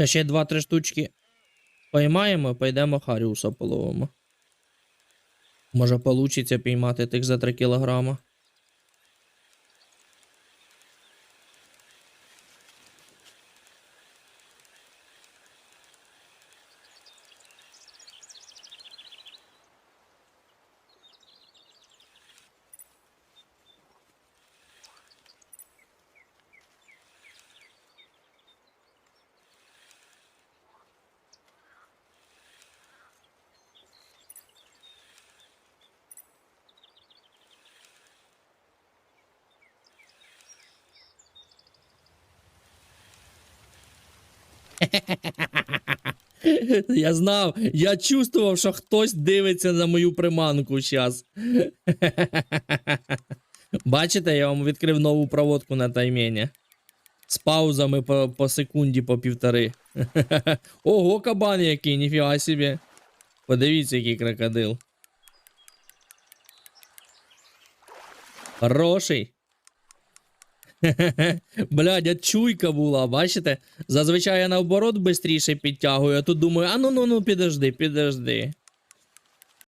Ще ще 2-3 штучки поймаємо, пойдемо Харіуса половимо. Може, вийде піймати тих за 3 кілограма. Я знав, я чувствував, що хтось дивиться на мою приманку зараз. Бачите, я вам відкрив нову проводку на таймені. З паузами по, по секунді, по півтори. Ого, кабан який, ніфіга собі. Подивіться, який крокодил. Хороший. Блядь, а чуйка була, бачите? Зазвичай я наоборот швидше підтягую, а тут думаю, а ну ну ну підожди, підожди.